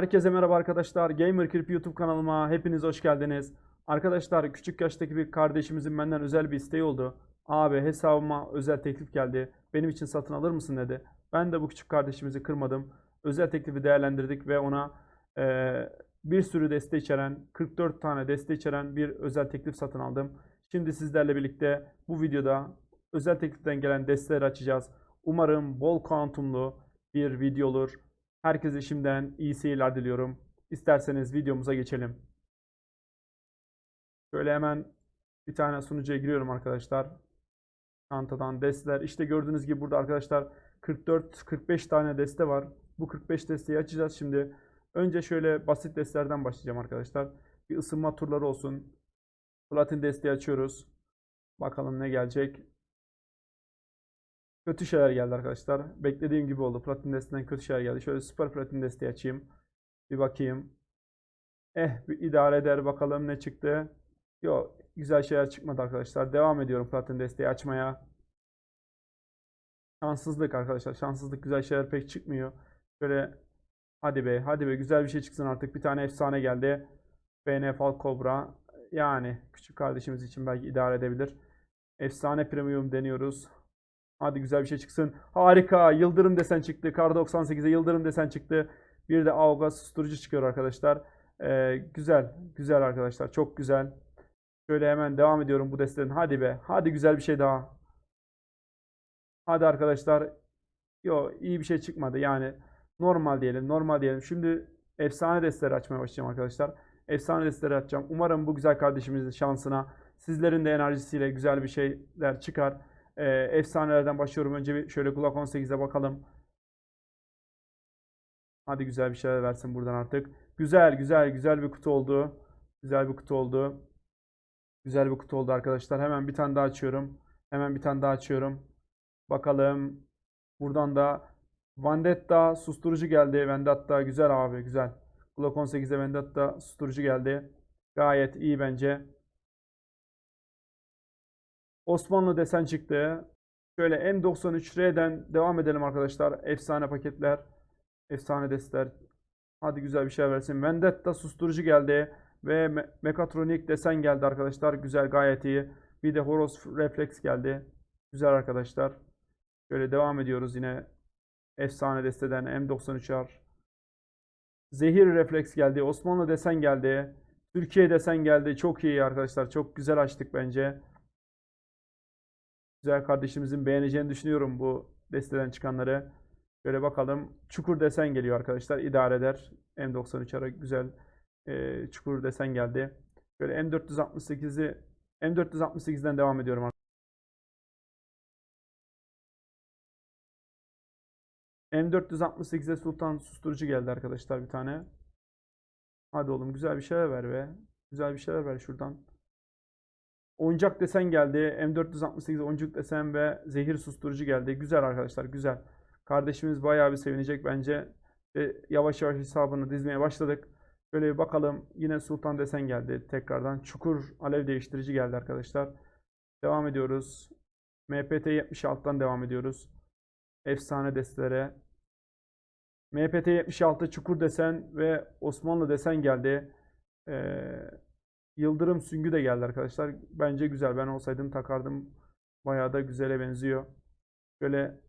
Herkese merhaba arkadaşlar. Gamer Creep YouTube kanalıma hepiniz hoş geldiniz. Arkadaşlar küçük yaştaki bir kardeşimizin benden özel bir isteği oldu. Abi hesabıma özel teklif geldi. Benim için satın alır mısın dedi. Ben de bu küçük kardeşimizi kırmadım. Özel teklifi değerlendirdik ve ona eee, bir sürü deste içeren, 44 tane deste içeren bir özel teklif satın aldım. Şimdi sizlerle birlikte bu videoda özel tekliften gelen desteleri açacağız. Umarım bol kuantumlu bir video olur. Herkese şimdiden iyi seyirler diliyorum. İsterseniz videomuza geçelim. Şöyle hemen bir tane sunucuya giriyorum arkadaşlar. Çantadan desteler. İşte gördüğünüz gibi burada arkadaşlar 44-45 tane deste var. Bu 45 desteği açacağız şimdi. Önce şöyle basit destelerden başlayacağım arkadaşlar. Bir ısınma turları olsun. Platin desteği açıyoruz. Bakalım ne gelecek. Kötü şeyler geldi arkadaşlar. Beklediğim gibi oldu. Platin desteğinden kötü şeyler geldi. Şöyle süper platin desteği açayım. Bir bakayım. Eh bir idare eder bakalım ne çıktı. Yok güzel şeyler çıkmadı arkadaşlar. Devam ediyorum platin desteği açmaya. Şanssızlık arkadaşlar. Şanssızlık güzel şeyler pek çıkmıyor. Şöyle hadi be hadi be güzel bir şey çıksın artık. Bir tane efsane geldi. BN Fal Cobra. Yani küçük kardeşimiz için belki idare edebilir. Efsane premium deniyoruz. Hadi güzel bir şey çıksın. Harika. Yıldırım desen çıktı. Kar 98'e Yıldırım desen çıktı. Bir de Avga susturucu çıkıyor arkadaşlar. Ee, güzel. Güzel arkadaşlar. Çok güzel. Şöyle hemen devam ediyorum bu desteden. Hadi be. Hadi güzel bir şey daha. Hadi arkadaşlar. Yo iyi bir şey çıkmadı. Yani normal diyelim. Normal diyelim. Şimdi efsane desteleri açmaya başlayacağım arkadaşlar. Efsane desteleri açacağım. Umarım bu güzel kardeşimizin şansına sizlerin de enerjisiyle güzel bir şeyler çıkar. Ee, efsanelerden başlıyorum. Önce bir şöyle Glock 18'e bakalım. Hadi güzel bir şeyler versin buradan artık. Güzel güzel güzel bir kutu oldu. Güzel bir kutu oldu. Güzel bir kutu oldu arkadaşlar. Hemen bir tane daha açıyorum. Hemen bir tane daha açıyorum. Bakalım. Buradan da Vendetta susturucu geldi. Vendetta güzel abi güzel. Glock 18'e Vendetta susturucu geldi. Gayet iyi bence. Osmanlı desen çıktı. Şöyle M93R'den devam edelim arkadaşlar. Efsane paketler. Efsane desteler. Hadi güzel bir şey versin. Vendetta susturucu geldi. Ve Me- Mekatronik desen geldi arkadaşlar. Güzel gayet iyi. Bir de Horos Reflex geldi. Güzel arkadaşlar. Şöyle devam ediyoruz yine. Efsane desteden M93R. Zehir Reflex geldi. Osmanlı desen geldi. Türkiye desen geldi. Çok iyi arkadaşlar. Çok güzel açtık bence. Güzel kardeşimizin beğeneceğini düşünüyorum bu desteden çıkanları. Şöyle bakalım. Çukur desen geliyor arkadaşlar. İdare eder. M93 ara güzel e, çukur desen geldi. Şöyle M468'i M468'den devam ediyorum. M468'e Sultan susturucu geldi arkadaşlar bir tane. Hadi oğlum güzel bir şeyler ver be. Güzel bir şeyler ver şuradan. Oyuncak desen geldi. M468 oyuncak desen ve zehir susturucu geldi. Güzel arkadaşlar güzel. Kardeşimiz bayağı bir sevinecek bence. Ve yavaş yavaş hesabını dizmeye başladık. Şöyle bir bakalım. Yine Sultan desen geldi tekrardan. Çukur alev değiştirici geldi arkadaşlar. Devam ediyoruz. MPT 76'dan devam ediyoruz. Efsane destelere. MPT 76 çukur desen ve Osmanlı desen geldi. Ee, Yıldırım süngü de geldi arkadaşlar. Bence güzel. Ben olsaydım takardım. Bayağı da güzele benziyor. Şöyle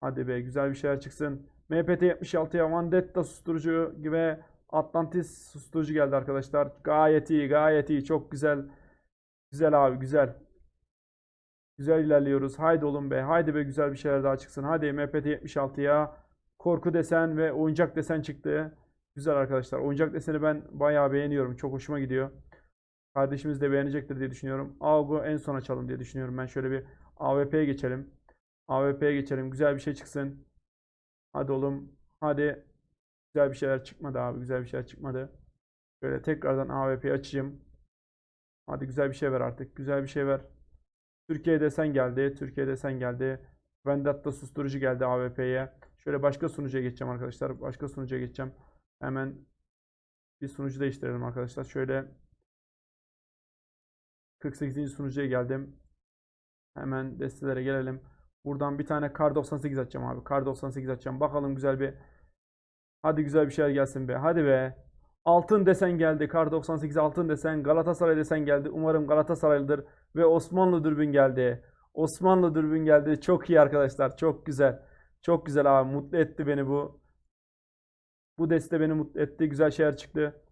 hadi be güzel bir şeyler çıksın. MPT 76'ya Vendetta susturucu ve Atlantis susturucu geldi arkadaşlar. Gayet iyi, gayet iyi. Çok güzel. Güzel abi, güzel. Güzel ilerliyoruz. Haydi oğlum be. Haydi be güzel bir şeyler daha çıksın. Hadi MPT 76'ya korku desen ve oyuncak desen çıktı. Güzel arkadaşlar. Oyuncak deseni ben bayağı beğeniyorum. Çok hoşuma gidiyor. Kardeşimiz de beğenecektir diye düşünüyorum. AUG'u en son açalım diye düşünüyorum. Ben şöyle bir AWP'ye geçelim. AWP'ye geçelim. Güzel bir şey çıksın. Hadi oğlum. Hadi. Güzel bir şeyler çıkmadı abi. Güzel bir şeyler çıkmadı. Şöyle tekrardan AWP'yi açayım. Hadi güzel bir şey ver artık. Güzel bir şey ver. Türkiye desen geldi. Türkiye desen geldi. Vendetta susturucu geldi AWP'ye. Şöyle başka sunucuya geçeceğim arkadaşlar. Başka sunucuya geçeceğim. Hemen bir sunucu değiştirelim arkadaşlar. Şöyle 48. sunucuya geldim. Hemen destelere gelelim. Buradan bir tane Kar 98 açacağım abi. Kar 98 açacağım. Bakalım güzel bir Hadi güzel bir şeyler gelsin be. Hadi be. Altın desen geldi. Kar 98 altın desen. Galatasaray desen geldi. Umarım Galatasaraylıdır. Ve Osmanlı dürbün geldi. Osmanlı dürbün geldi. Çok iyi arkadaşlar. Çok güzel. Çok güzel abi. Mutlu etti beni bu. Bu deste beni mutlu etti. Güzel şeyler çıktı.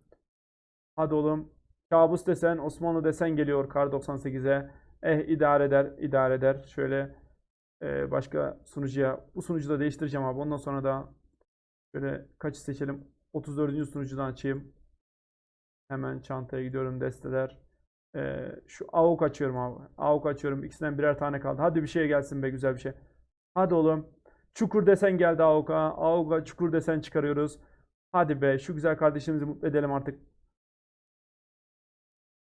Hadi oğlum. Kabus desen, Osmanlı desen geliyor Kar 98'e. Eh idare eder, idare eder. Şöyle e, başka sunucuya. Bu sunucuda değiştireceğim abi. Ondan sonra da şöyle kaçı seçelim? 34. sunucudan açayım. Hemen çantaya gidiyorum desteler. E, şu AUK açıyorum abi. AUK açıyorum. İkisinden birer tane kaldı. Hadi bir şey gelsin be güzel bir şey. Hadi oğlum. Çukur desen geldi AUK'a. AUK'a çukur desen çıkarıyoruz. Hadi be şu güzel kardeşimizi mutlu edelim artık.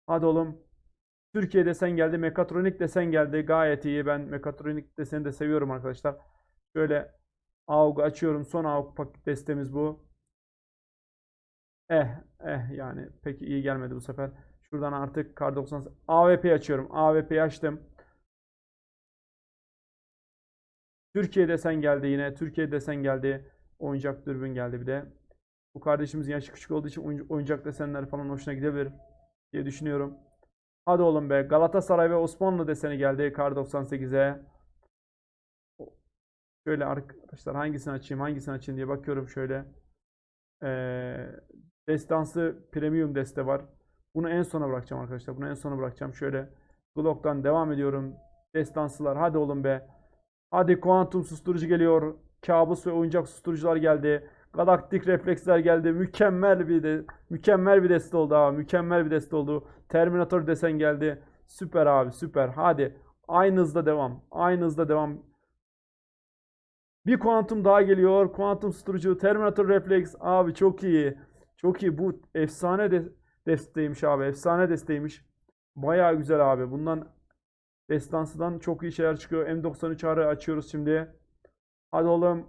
Hadi oğlum. Türkiye desen geldi. Mekatronik desen geldi. Gayet iyi. Ben mekatronik deseni de seviyorum arkadaşlar. Şöyle AUG açıyorum. Son AUG paket destemiz bu. Eh eh yani pek iyi gelmedi bu sefer. Şuradan artık kar 90 AWP açıyorum. AWP'yi açtım. Türkiye desen geldi yine. Türkiye desen geldi. Oyuncak dürbün geldi bir de. Bu kardeşimizin yaşı küçük olduğu için oyuncak desenler falan hoşuna gidebilir diye düşünüyorum. Hadi oğlum be. Galatasaray ve Osmanlı deseni geldi kar 98'e. Şöyle arkadaşlar hangisini açayım hangisini açayım diye bakıyorum şöyle. Ee, destansı premium deste var. Bunu en sona bırakacağım arkadaşlar. Bunu en sona bırakacağım. Şöyle Glock'tan devam ediyorum. Destansılar. Hadi oğlum be. Hadi kuantum susturucu geliyor. Kabus ve oyuncak susturucular geldi. Galaktik refleksler geldi. Mükemmel bir de mükemmel bir deste oldu abi. Mükemmel bir deste oldu. Terminator desen geldi. Süper abi süper. Hadi. Aynı hızda devam. Aynı hızda devam. Bir kuantum daha geliyor. Kuantum susturucu. Terminator refleks. Abi çok iyi. Çok iyi. Bu efsane de desteymiş abi. Efsane desteymiş. Bayağı güzel abi. Bundan destansıdan çok iyi şeyler çıkıyor. M93 arı açıyoruz şimdi. Hadi oğlum.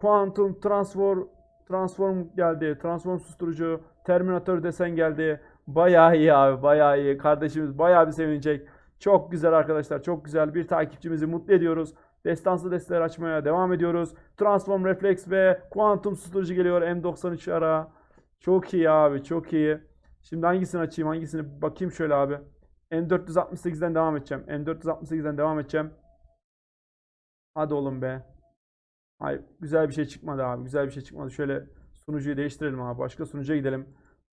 Quantum Transform Transform geldi. Transform susturucu. Terminator desen geldi. Bayağı iyi abi. Bayağı iyi. Kardeşimiz bayağı bir sevinecek. Çok güzel arkadaşlar. Çok güzel. Bir takipçimizi mutlu ediyoruz. Destansı desteler açmaya devam ediyoruz. Transform Reflex ve Quantum susturucu geliyor. M93 ara. Çok iyi abi. Çok iyi. Şimdi hangisini açayım? Hangisini bakayım şöyle abi. M468'den devam edeceğim. M468'den devam edeceğim. Hadi oğlum be. Ay güzel bir şey çıkmadı abi. Güzel bir şey çıkmadı. Şöyle sunucuyu değiştirelim abi. Başka sunucuya gidelim.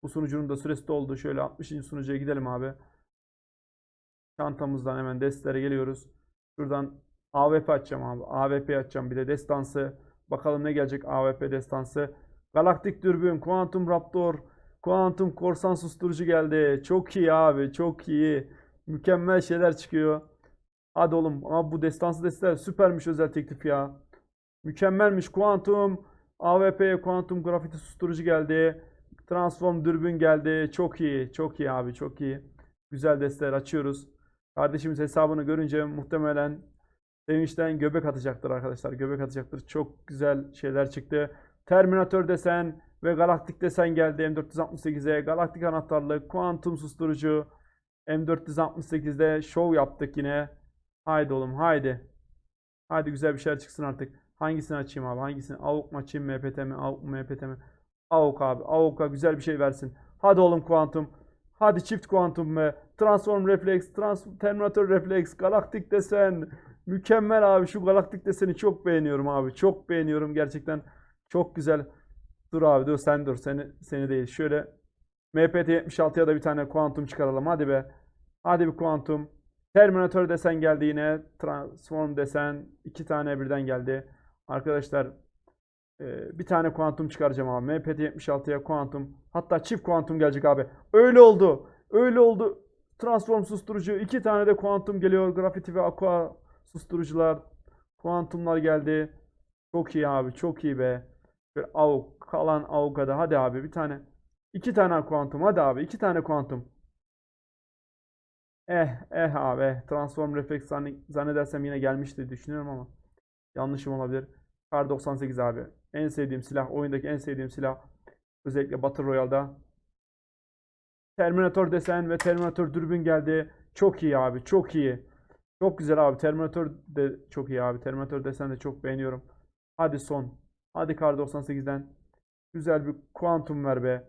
Bu sunucunun da süresi doldu. Şöyle 60. sunucuya gidelim abi. Çantamızdan hemen destelere geliyoruz. Şuradan AWP açacağım abi. AWP açacağım. Bir de destansı. Bakalım ne gelecek AWP destansı. Galaktik dürbün, Quantum Raptor, Quantum korsan susturucu geldi. Çok iyi abi. Çok iyi. Mükemmel şeyler çıkıyor. Hadi oğlum. Abi bu destansı desteler süpermiş özel teklif ya. Mükemmelmiş. Quantum AWP Quantum grafiti susturucu geldi. Transform dürbün geldi. Çok iyi. Çok iyi abi. Çok iyi. Güzel desteler açıyoruz. Kardeşimiz hesabını görünce muhtemelen sevinçten göbek atacaktır arkadaşlar. Göbek atacaktır. Çok güzel şeyler çıktı. Terminator desen ve galaktik desen geldi M468'e. Galaktik anahtarlı, kuantum susturucu. M468'de şov yaptık yine. Haydi oğlum haydi. Haydi güzel bir şeyler çıksın artık. Hangisini açayım abi? Hangisini? AUK mu açayım? MPT mi? AUK mu? MPT mi? AUK abi. AUK'a güzel bir şey versin. Hadi oğlum kuantum. Hadi çift kuantum mu? Transform refleks, trans Terminator refleks, galaktik desen. Mükemmel abi. Şu galaktik deseni çok beğeniyorum abi. Çok beğeniyorum gerçekten. Çok güzel. Dur abi dur sen dur. Seni seni değil. Şöyle MPT 76'ya da bir tane kuantum çıkaralım. Hadi be. Hadi bir kuantum. Terminator desen geldi yine. Transform desen. iki tane birden geldi. Arkadaşlar e, bir tane kuantum çıkaracağım abi. MPT 76'ya kuantum. Hatta çift kuantum gelecek abi. Öyle oldu. Öyle oldu. Transform susturucu. iki tane de kuantum geliyor. Graffiti ve aqua susturucular. Kuantumlar geldi. Çok iyi abi. Çok iyi be. Böyle AUK. Kalan AUK'a da. Hadi abi bir tane. iki tane kuantum. Hadi abi. iki tane kuantum. Eh eh abi. Transform refleks zann- zannedersem yine gelmişti düşünüyorum ama. Yanlışım olabilir. Kar 98 abi. En sevdiğim silah. Oyundaki en sevdiğim silah. Özellikle Battle Royale'da. Terminator desen ve Terminator dürbün geldi. Çok iyi abi. Çok iyi. Çok güzel abi. Terminator de çok iyi abi. Terminator desen de çok beğeniyorum. Hadi son. Hadi Kar 98'den. Güzel bir kuantum ver be.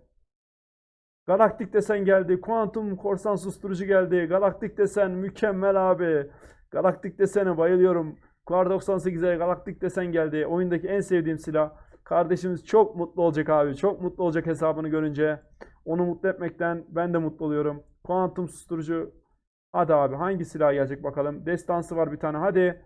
Galaktik desen geldi. Kuantum korsan susturucu geldi. Galaktik desen mükemmel abi. Galaktik desene bayılıyorum. Kar 98'e galaktik desen geldi. Oyundaki en sevdiğim silah. Kardeşimiz çok mutlu olacak abi. Çok mutlu olacak hesabını görünce. Onu mutlu etmekten ben de mutlu oluyorum. Kuantum susturucu. Hadi abi hangi silah gelecek bakalım. Destansı var bir tane. Hadi.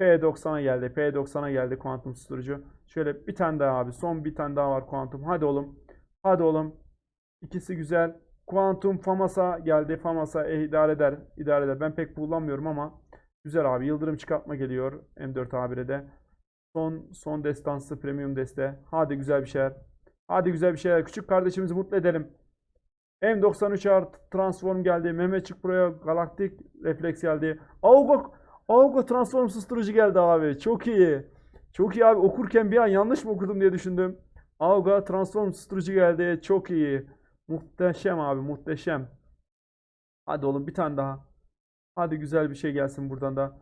P90'a geldi. P90'a geldi kuantum susturucu. Şöyle bir tane daha abi. Son bir tane daha var kuantum. Hadi oğlum. Hadi oğlum. İkisi güzel. Kuantum Famas'a geldi. Famas'a eh, idare eder. idare eder. Ben pek kullanmıyorum ama güzel abi. Yıldırım çıkartma geliyor M4 A1'e de. Son son destansı premium deste. Hadi güzel bir şeyler. Hadi güzel bir şeyler. Küçük kardeşimizi mutlu edelim. M93R Transform geldi. Mehmetçik buraya Galaktik Refleks geldi. Auga Auga Transform susturucu geldi abi. Çok iyi. Çok iyi abi. Okurken bir an yanlış mı okudum diye düşündüm. Auga Transform susturucu geldi. Çok iyi. Muhteşem abi muhteşem. Hadi oğlum bir tane daha. Hadi güzel bir şey gelsin buradan da.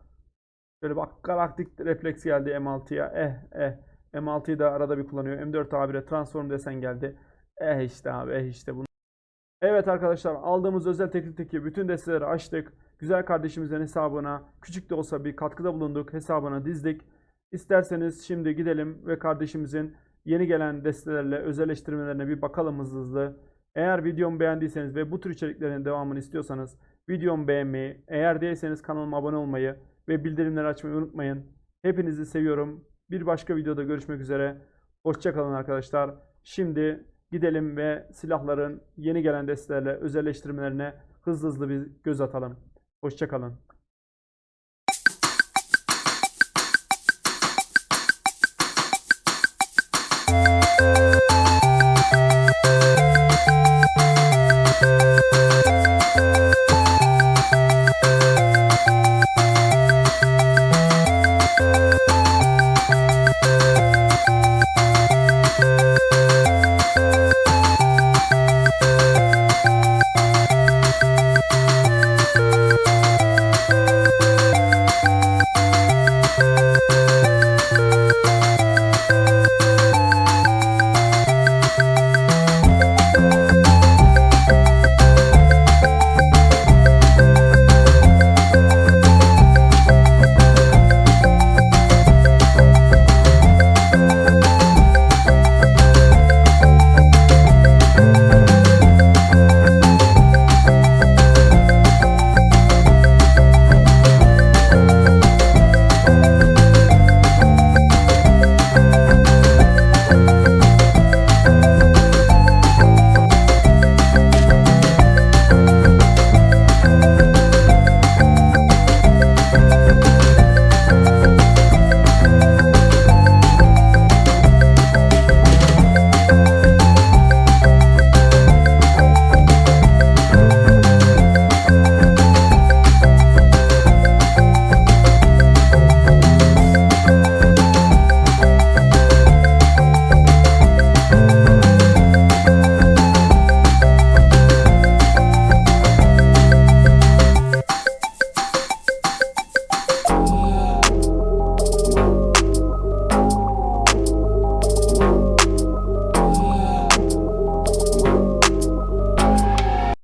Şöyle bak galaktik refleks geldi M6'ya. Eh eh. M6'yı da arada bir kullanıyor. M4 A1'e transform desen geldi. Eh işte abi eh işte bunu. Evet arkadaşlar aldığımız özel teklifteki bütün desteleri açtık. Güzel kardeşimizin hesabına küçük de olsa bir katkıda bulunduk. Hesabına dizdik. İsterseniz şimdi gidelim ve kardeşimizin yeni gelen destelerle özelleştirmelerine bir bakalım hızlı hızlı. Eğer videomu beğendiyseniz ve bu tür içeriklerin devamını istiyorsanız videomu beğenmeyi, eğer değilseniz kanalıma abone olmayı ve bildirimleri açmayı unutmayın. Hepinizi seviyorum. Bir başka videoda görüşmek üzere. Hoşçakalın arkadaşlar. Şimdi gidelim ve silahların yeni gelen destelerle özelleştirmelerine hızlı hızlı bir göz atalım. Hoşçakalın.